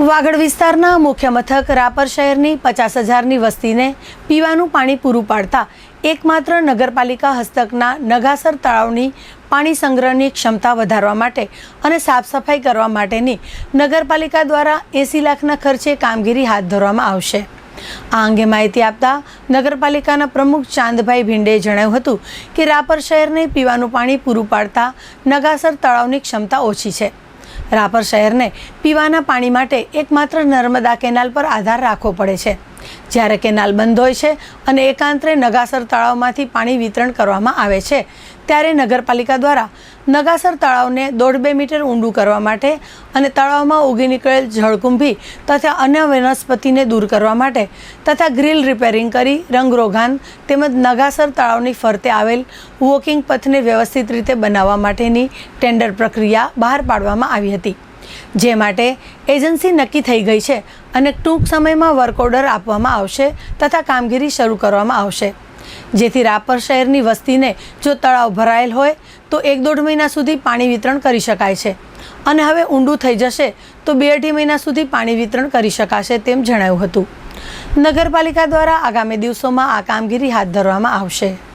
વાગડ વિસ્તારના મુખ્ય મથક રાપર શહેરની પચાસ હજારની વસ્તીને પીવાનું પાણી પૂરું પાડતા એકમાત્ર નગરપાલિકા હસ્તકના નગાસર તળાવની પાણી સંગ્રહની ક્ષમતા વધારવા માટે અને સાફ સફાઈ કરવા માટેની નગરપાલિકા દ્વારા એંસી લાખના ખર્ચે કામગીરી હાથ ધરવામાં આવશે. આ અંગે માહિતી આપતા નગરપાલિકાના પ્રમુખ ચાંદભાઈ ભીંડેએ જણાવ્યું હતું કે રાપર શહેરને પીવાનું પાણી પૂરું પાડતા નગાસર તળાવની ક્ષમતા ઓછી છે. રાપર શહેરને પીવાના પાણી માટે એકમાત્ર નર્મદા કેનાલ પર આધાર રાખવો પડે છે. જ્યારે કેનાલ બંધ હોય છે અને એકાંતરે નગાસર તળાવમાંથી પાણી વિતરણ કરવામાં આવે છે, ત્યારે નગરપાલિકા દ્વારા નગાસર તળાવને દોઢ બે મીટર ઊંડું કરવા માટે અને તળાવમાં ઉગી નીકળેલ જળકુંભી તથા અન્ય વનસ્પતિને દૂર કરવા માટે તથા ગ્રીલ રિપેરિંગ કરી રંગરોગાન તેમજ નગાસર તળાવની ફરતે આવેલ વોકિંગ પથને વ્યવસ્થિત રીતે બનાવવા માટેની ટેન્ડર પ્રક્રિયા બહાર પાડવામાં આવી હતી. જે માટે એજન્સી નક્કી થઈ ગઈ છે અને ટૂંક સમયમાં વર્ક ઓર્ડર આપવામાં આવશે તથા કામગીરી શરૂ કરવામાં આવશે. જેથી રાપર શહેરની વસ્તીને જો તળાવ ભરાયેલ હોય, તો એક દોઢ મહિના સુધી પાણી વિતરણ કરી શકાય છે. અને હવે ઊંડું થઈ જશે, તો બે અઢી મહિના સુધી પાણી વિતરણ કરી શકાશે તેમ જણાવ્યું હતું. નગરપાલિકા દ્વારા આગામી દિવસોમાં આ કામગીરી હાથ ધરવામાં આવશે.